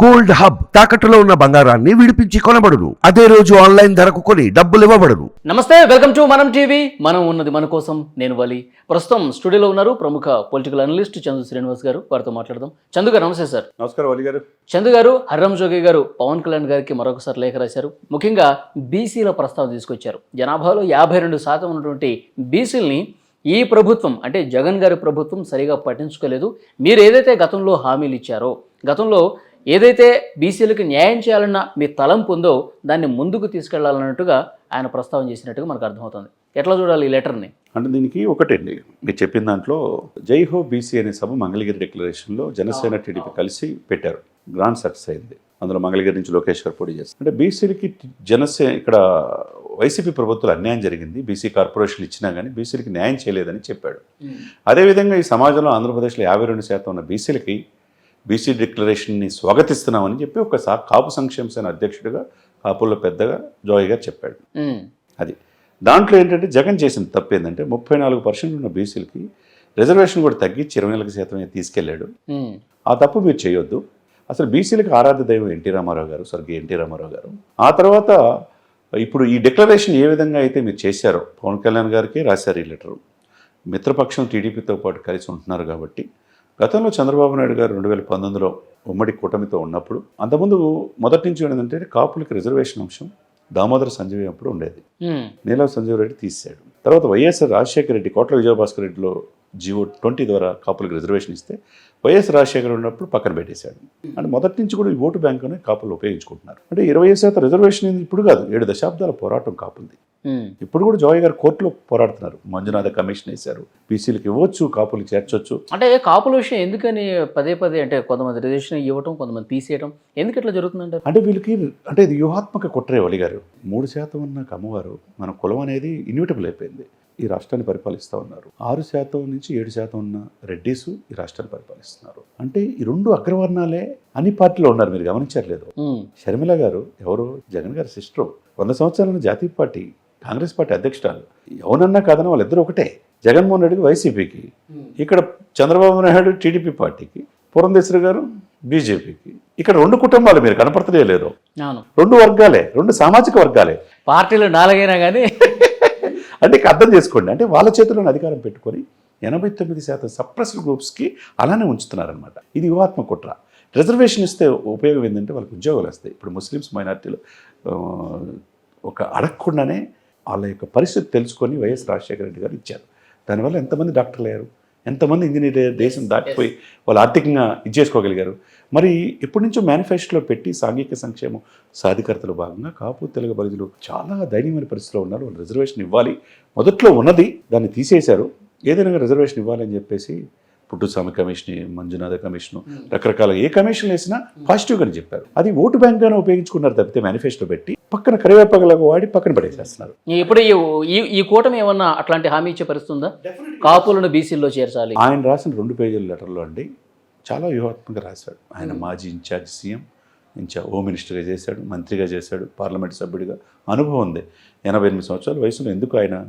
Gold hub తాకట్టులో ఉన్న బంగారాన్ని విడిపించి కొనబడును. అదే రోజు ఆన్లైన్ ధరకు కొని డబ్బులు ఇవ్వబడును. నమస్తే వెల్కమ్ టు మనం టీవీ. మనం ఉన్నది మన కోసం నేను వలి. ప్రస్తుతం స్టూడియోలో ఉన్నారు ప్రముఖ పొలిటికల్ అనలిస్ట్ చందు శ్రీనివాస్ గారు. వారితో మాట్లాడదాం. చందు గారు నమస్తే సార్. నమస్కారం వలి గారు. చందు గారు హర్రం జోగి గారు పవన్ కళ్యాణ్ గారికి మరొకసారి లేఖ రాశారు. ముఖ్యంగా బీసీల ప్రస్తావన తీసుకొచ్చారు. జనాభాలో యాభై రెండు శాతం ఉన్నటువంటి బీసీలని ఈ ప్రభుత్వం అంటే జగన్ గారి ప్రభుత్వం సరిగా పట్టించుకోలేదు. మీరు ఏదైతే గతంలో హామీలు ఇచ్చారో గతంలో ఏదైతే బీసీలకు న్యాయం చేయాలన్న మీ తలంపు ఉందో దాన్ని ముందుకు తీసుకెళ్ళాలన్నట్టుగా ఆయన ప్రస్తావన చేసినట్టుగా మనకు అర్థమవుతుంది. ఎట్లా చూడాలి ఈ లెటర్ని? అంటే దీనికి ఒకటండి. మీరు చెప్పిన దాంట్లో జై హో బీసీ అనే సభ మంగళగిరి డిక్లరేషన్లో జనసేన టీడీపీ కలిసి పెట్టారు. గ్రాండ్ సక్సెస్ అయింది. అందులో మంగళగిరి నుంచి లోకేష్ గారు పోటీ చేస్తారు. అంటే బీసీలకి జనసే ఇక్కడ వైసీపీ ప్రభుత్వం అన్యాయం జరిగింది. బీసీ కార్పొరేషన్లు ఇచ్చినా కానీ బీసీలకి న్యాయం చేయలేదని చెప్పాడు. అదేవిధంగా ఈ సమాజంలో ఆంధ్రప్రదేశ్లో యాభై రెండు శాతం ఉన్న బీసీలకి బీసీ డిక్లరేషన్ని స్వాగతిస్తున్నామని చెప్పి ఒక సా- కాపు సంక్షేమ సేన అధ్యక్షుడిగా కాపుల్లో పెద్దగా జోయ్ గారు చెప్పాడు. అది. దాంట్లో ఏంటంటే జగన్ చేసిన తప్పు ఏంటంటే ముప్పై నాలుగు పర్సెంట్ ఉన్న బీసీలకి రిజర్వేషన్ కూడా తగ్గించి ఇరవై నాలుగు శాతం తీసుకెళ్ళాడు. ఉమ్, ఆ తప్పు మీరు చేయొద్దు. అసలు బీసీలకు ఆరాధ్య దైవం ఎన్టీ రామారావు గారు స్వర్గీయ ఎన్టీ రామారావు గారు. ఆ తర్వాత ఇప్పుడు ఈ డిక్లరేషన్ ఏ విధంగా అయితే మీరు చేశారో పవన్ కళ్యాణ్ గారికి రాశారు ఈ లెటరు. మిత్రపక్షం టీడీపీతో పాటు కలిసి ఉంటున్నారు కాబట్టి గతంలో చంద్రబాబు నాయుడు గారు రెండు వేల పంతొమ్మిదిలో ఉమ్మడి కూటమితో ఉన్నప్పుడు అంతకుముందు మొదటి నుంచి ఏంటంటే కాపులకి రిజర్వేషన్ అంశం దామోదర సంజయ్ అప్పుడు ఉండేది. ఉమ్, నీలం సంజీవ్ రెడ్డి తీసాడు తర్వాత వైఎస్ఆర్ రాజశేఖర రెడ్డి కోట్ల విజయభాస్కర్ రెడ్డిలో జివో ట్వంటీ ద్వారా కాపులకు రిజర్వేషన్ ఇస్తే వైఎస్ రాజశేఖర్ ఉన్నప్పుడు పక్కన పెట్టేశాడు. అంటే మొదటి నుంచి కూడా ఈ ఓటు బ్యాంకునే కాపులు ఉపయోగించుకుంటున్నారు. అంటే ఇరవై శాతం రిజర్వేషన్ ఇప్పుడు కాదు ఏడు దశాబ్దాల పోరాటం కాపుంది. ఇప్పుడు కూడా జోయ్ గారు కోర్టులో పోరాడుతున్నారు. మంజునాథ కమిషన్ వేశారు. బీసీలకు ఇవ్వచ్చు కాపులు చేర్చొచ్చు. అంటే కాపుల విషయం ఎందుకని పదే పదే అంటే కొంతమంది రిజర్వేషన్ ఇవ్వటం కొంతమంది తీసేయటం ఎందుకు ఇట్లా జరుగుతుందంటారు? అంటే వీళ్ళకి అంటే ఇది వ్యూహాత్మక కుట్రే వలి గారు. మూడు శాతం ఉన్న కమ్మవారు మన కులం అనేది ఇన్విటబుల్ అయిపోయింది. ఈ రాష్ట్రాన్ని పరిపాలిస్తూ ఉన్నారు. ఆరు శాతం నుంచి ఏడు శాతం ఉన్న రెడ్డీసు ఈ రాష్ట్రాన్ని పరిపాలిస్తున్నారు. అంటే ఈ రెండు అగ్రవర్ణాలే అన్ని పార్టీలో ఉన్నారు. మీరు గమనించట్లేదు. షర్మిల గారు ఎవరు? జగన్ గారి సిస్టర్. వంద సంవత్సరాల జాతీయ పార్టీ కాంగ్రెస్ పార్టీ అధ్యక్షురాలు. ఎవరన్నా కాదన్నా వాళ్ళిద్దరూ ఒకటే. జగన్మోహన్ రెడ్డికి వైసీపీకి. ఇక్కడ చంద్రబాబు నాయుడు టీడీపీ పార్టీకి పురంధేశ్వరి గారు బీజేపీకి. ఇక్కడ రెండు కుటుంబాలు మీరు కనపడతలే లేదు అవును. రెండు వర్గాలే రెండు సామాజిక వర్గాలే. పార్టీలు నాలుగైనా కానీ అంటే అర్థం చేసుకోండి. అంటే వాళ్ళ చేతిలోని అధికారం పెట్టుకొని ఎనభై తొమ్మిది శాతం సప్రెస్డ్ గ్రూప్స్కి అలానే ఉంచుతున్నారనమాట ఇది యువాత్మ కుట్ర. రిజర్వేషన్ ఇస్తే ఉపయోగం ఏంటంటే వాళ్ళకి ఉద్యోగాలు వస్తాయి. ఇప్పుడు ముస్లిమ్స్ మైనార్టీలు ఒక అడగకుండానే వాళ్ళ యొక్క పరిస్థితి తెలుసుకొని వైఎస్ రాజశేఖర రెడ్డి గారు ఇచ్చారు. దానివల్ల ఎంతమంది డాక్టర్లు అయ్యారు? ఎంతమంది ఇంజనీర్ అయ్యారు? దేశం దాటిపోయి వాళ్ళు ఆర్థికంగా ఇచ్చేసుకోగలిగారు మరి ఎప్పటి నుంచో మేనిఫెస్టోలో పెట్టి సాంఘిక సంక్షేమం సాధికారతలో భాగంగా కాపు తెలుగు బలిజులు చాలా దయనీయమైన పరిస్థితిలో ఉన్నారు. వాళ్ళు రిజర్వేషన్ ఇవ్వాలి. మొదట్లో ఉన్నది దాన్ని తీసేశారు. ఏదైనా రిజర్వేషన్ ఇవ్వాలని చెప్పేసి పుట్టుస్వామి కమిషన్ మంజునాథ కమిషన్ రకరకాల ఏ కమిషన్ వేసినా పాజిటివ్గానే చెప్పారు. అది ఓటు బ్యాంక్గానే ఉపయోగించుకున్నారు తప్పితే మేనిఫెస్టో పెట్టి పక్కన కరివేపగలకు వాడి పక్కన పడేసేస్తున్నారు. ఇప్పుడు ఈ- ఈ ఈ కూటమి ఏమన్నా అట్లాంటి హామీ ఇచ్చే పరిస్థితి ఉందా? కాపులను బీసీల్లో చేర్చాలి. ఆయన రాసిన రెండు పేజీల లెటర్లో అండి చాలా వ్యూహాత్మకంగా రాశాడు. ఆయన మాజీ ఇన్ఛార్జ్ సీఎం ఇన్ఛార్జ్ హోమ్ మినిస్టర్గా చేశాడు మంత్రిగా చేశాడు పార్లమెంట్ సభ్యుడిగా. అనుభవం ఉంది. ఎనభై ఎనిమిది సంవత్సరాల వయసులో ఎందుకు ఆయన?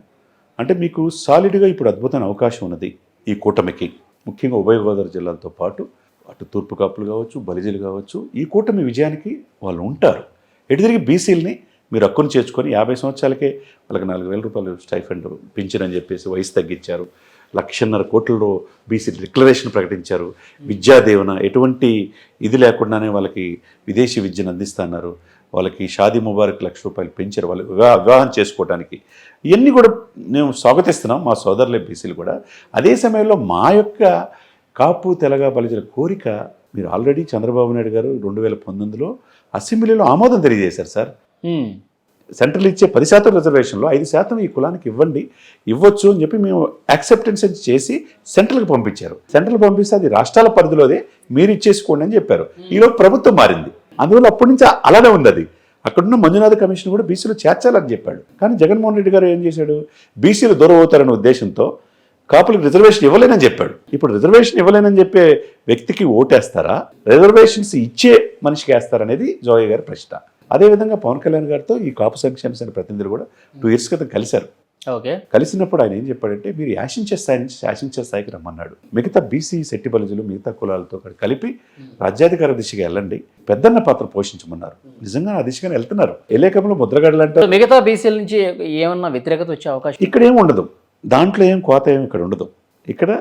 అంటే మీకు సాలిడ్గా ఇప్పుడు అద్భుతమైన అవకాశం ఉన్నది ఈ కూటమికి. ముఖ్యంగా ఉభయ గోదావరి జిల్లాలతో పాటు అటు తూర్పు కాపులు కావచ్చు బలిజీలు కావచ్చు ఈ కూటమి విజయానికి వాళ్ళు ఉంటారు. ఎటు తిరిగి బీసీలని మీరు హక్కును చేర్చుకొని యాభై సంవత్సరాలకే వాళ్ళకి నాలుగు వేల రూపాయలు స్టైఫండ్ పింఛన్ చెప్పేసి వయసు తగ్గించారు. లక్షన్నర కోట్లలో బీసీ డిక్లరేషన్ ప్రకటించారు. విద్యాదేవన ఎటువంటి ఇది లేకుండానే వాళ్ళకి విదేశీ విద్యను అందిస్తున్నారు వాళ్ళకి షాదీ ముబారక్ లక్ష రూపాయలు పెంచారు. వాళ్ళు వివాహ వివాహం చేసుకోవడానికి ఇవన్నీ కూడా మేము స్వాగతిస్తున్నాం మా సోదరులే బీసీలు కూడా. అదే సమయంలో మా యొక్క కాపు తెలగ బలిజల కోరిక మీరు ఆల్రెడీ చంద్రబాబు నాయుడు గారు రెండు వేల పంతొమ్మిదిలో అసెంబ్లీలో ఆమోదం తెలియజేశారు సార్. సెంట్రల్ ఇచ్చే పది శాతం రిజర్వేషన్లో ఐదు శాతం ఈ కులానికి ఇవ్వండి ఇవ్వచ్చు అని చెప్పి మేము యాక్సెప్టెన్స్ చేసి సెంట్రల్కి పంపించారు. సెంట్రల్ పంపిస్తే అది రాష్ట్రాల పరిధిలోదే మీరు ఇచ్చేసుకోండి అని చెప్పారు. ఈలోపు ప్రభుత్వం మారింది. అందువల్ల అప్పటి నుంచి అలానే ఉంది అది. అక్కడున్న మంజునాథ కమిషన్ కూడా బీసీలు చేర్చాలని చెప్పాడు. కానీ జగన్మోహన్ రెడ్డి గారు ఏం చేశాడు? బీసీలు దూరం అవుతారనే ఉద్దేశంతో కాపులకు రిజర్వేషన్ ఇవ్వలేనని చెప్పాడు. ఇప్పుడు రిజర్వేషన్ ఇవ్వలేనని చెప్పే వ్యక్తికి ఓటేస్తారా? రిజర్వేషన్స్ ఇచ్చే మనిషికి వేస్తారనేది జోయ్ గారి ప్రశ్న. అదేవిధంగా పవన్ కళ్యాణ్ గారితో ఈ కాపు సంక్షేమ సేన ప్రతినిధులు కూడా టూ ఇయర్స్ క్రితం కలిశారు. ఓకే. కలిసినప్పుడు ఆయన ఏం చెప్పాడంటే మీరు యాశించే స్థాయి నుంచి శాసించే స్థాయికి రమ్మన్నాడు. మిగతా బీసీ శెట్టి బలిజులు మిగతా కులాలతో కలిపి రాజ్యాధికార దిశగా వెళ్ళండి. పెద్దన్న పాత్ర పోషించమన్నారు. నిజంగా ఆ దిశగానే వెళ్తున్నారు. ఎలేకంలో ముద్రగడలు అంటే సో మిగతా బీసీల నుంచి ఏమన్నా వ్యతిరేకత వచ్చే అవకాశం ఇక్కడ ఏం ఉండదు. దాంట్లో ఏం కోత ఏం ఇక్కడ ఉండదు. ఇక్కడ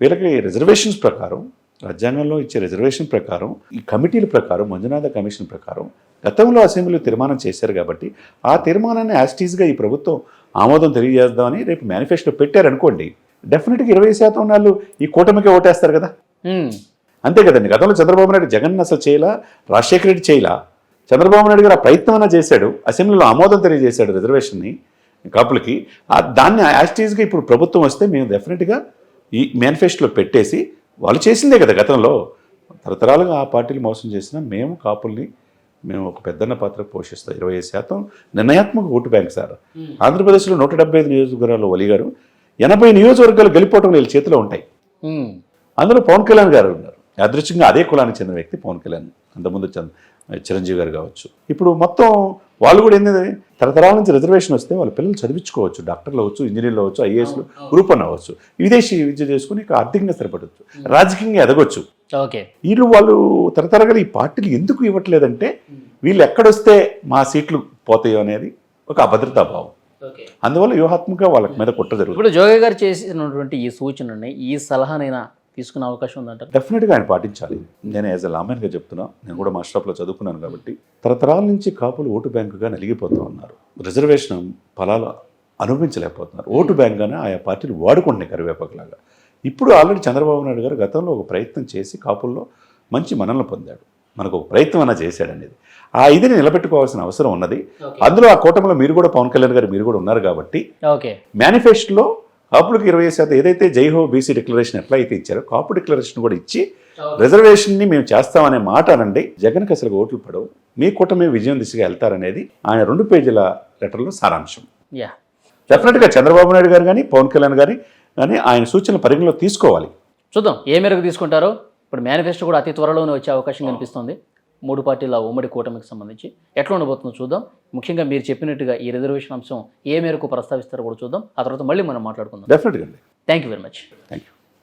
వీళ్ళకి రిజర్వేషన్స్ ప్రకారం రాజ్యాంగంలో ఇచ్చే రిజర్వేషన్ ప్రకారం ఈ కమిటీల ప్రకారం మంజునాథ కమిషన్ ప్రకారం గతంలో అసెంబ్లీలో తీర్మానం చేశారు కాబట్టి ఆ తీర్మానాన్ని యాస్టీస్గా ఈ ప్రభుత్వం ఆమోదం తెలియజేద్దామని రేపు మేనిఫెస్టో పెట్టారనుకోండి డెఫినెట్గా ఇరవై శాతం వాళ్ళు ఈ కూటమికి ఓటేస్తారు కదా. అంతే కదండి గతంలో చంద్రబాబు నాయుడు జగన్ అసలు చేయలా రాజశేఖర రెడ్డి చేయలా. చంద్రబాబు నాయుడు గారు ఆ ప్రయత్నం అన్నా చేశాడు అసెంబ్లీలో ఆమోదం తెలియజేశాడు రిజర్వేషన్ని కాపులకి. దాన్ని యాస్టీస్గా ఇప్పుడు ప్రభుత్వం వస్తే మేము డెఫినెట్గా ఈ మేనిఫెస్టోలో పెట్టేసి వాళ్ళు చేసిందే కదా గతంలో. తరతరాలుగా ఆ పార్టీలు మోసం చేసినా మేము కాపుల్ని మేము ఒక పెద్దన్న పాత్ర పోషిస్తాం ఇరవై ఐదు శాతం. నిర్ణయాత్మక ఓటు బ్యాంక్ సార్. ఆంధ్రప్రదేశ్లో నూట డెబ్బై ఐదు నియోజకవర్గాలు ఒలి గారు ఎనభై నియోజకవర్గాలు గెలిపోవటం వీళ్ళ చేతిలో ఉంటాయి. అందులో పవన్ కళ్యాణ్ గారు ఉన్నారు. యాదృచ్ఛికంగా అదే కులానికి చెందిన వ్యక్తి పవన్ కళ్యాణ్. అంతకుముందు చంద్ర చిరంజీవి గారు కావచ్చు. ఇప్పుడు మొత్తం వాళ్ళు కూడా ఏంటంటే తరతరాల నుంచి రిజర్వేషన్ వస్తే వాళ్ళ పిల్లలు చదివించుకోవచ్చు. డాక్టర్లు అవ్వచ్చు ఇంజనీర్లు అవ్వచ్చు ఐఏఎస్లు గ్రూప్ అని అవ్వచ్చు. విదేశీ విద్య చేసుకుని ఇక ఆర్థికంగా స్థిరపడవచ్చు రాజకీయంగా ఎదగొచ్చు. ఓకే. వీళ్ళు వాళ్ళు తరతరాలుగా ఈ పార్టీలు ఎందుకు ఇవ్వట్లేదంటే వీళ్ళు ఎక్కడొస్తే మా సీట్లు పోతాయో అనేది ఒక అభద్రతా భావం. అందువల్ల వ్యూహాత్మకంగా వాళ్ళ మీద కుట్ర జరుగుతుంది. ఇప్పుడు జోగి గారు చేసినటువంటి ఈ సూచనని ఈ సలహానైనా తీసుకునే అవకాశం ఉందంటారు? డెఫినెట్గా ఆయన పాటించాలి. నేను యాజ్ ఎ లామెన్గా చెప్తున్నా నేను కూడా మా స్టాప్లో చదువుకున్నాను కాబట్టి తరతరాల నుంచి కాపులు ఓటు బ్యాంకుగా నలిగిపోతూ ఉన్నారు. రిజర్వేషన్ ఫలాలు అనుభవించలేకపోతున్నారు. ఓటు బ్యాంక్గానే ఆయా పార్టీలు వాడుకుంటున్నాయి కరివేపాకులాగా. ఇప్పుడు ఆల్రెడీ చంద్రబాబు నాయుడు గారు గతంలో ఒక ప్రయత్నం చేసి కాపుల్లో మంచి మనల్ని పొందాడు. మనకు ఒక ప్రయత్నం అన్నా చేశాడనేది. ఆ ఇదిని నిలబెట్టుకోవాల్సిన అవసరం ఉన్నది. అందులో ఆ కూటమిలో మీరు కూడా పవన్ కళ్యాణ్ గారు మీరు కూడా ఉన్నారు కాబట్టి మేనిఫెస్టోలో కాపులకు ఇరవై శాతం ఏదైతే జైహో బీసీ డిక్లరేషన్ ఎట్లా అయితే ఇచ్చారో కాపు డిక్లరేషన్ కూడా ఇచ్చి రిజర్వేషన్ని మేము చేస్తామనే మాట అనండి. జగన్కి అసలు ఓట్లు పడవు. మీ కూటమి విజయం దిశగా వెళ్తారనేది ఆయన రెండు పేజీల లెటర్లో సారాంశం. డెఫినెట్గా చంద్రబాబు నాయుడు గారు కానీ పవన్ కళ్యాణ్ గారి కానీ ఆయన సూచనలు పరిగణలో తీసుకోవాలి. చూద్దాం ఏ మేరకు తీసుకుంటారో? ఇప్పుడు మేనిఫెస్టో కూడా అతి త్వరలోనే వచ్చే అవకాశం కనిపిస్తుంది. మూడు పార్టీల ఉమ్మడి కూటమికి సంబంధించి. ఎట్లా ఉండబోతుందో చూద్దాం. ముఖ్యంగా మీరు చెప్పినట్టుగా ఈ రిజర్వేషన్ అంశం ఏ మేరకు ప్రస్తావిస్తారో కూడా చూద్దాం. ఆ తర్వాత మళ్ళీ మనం మాట్లాడుకుందాం. డెఫినెట్గా అండి. Thank you very much thank you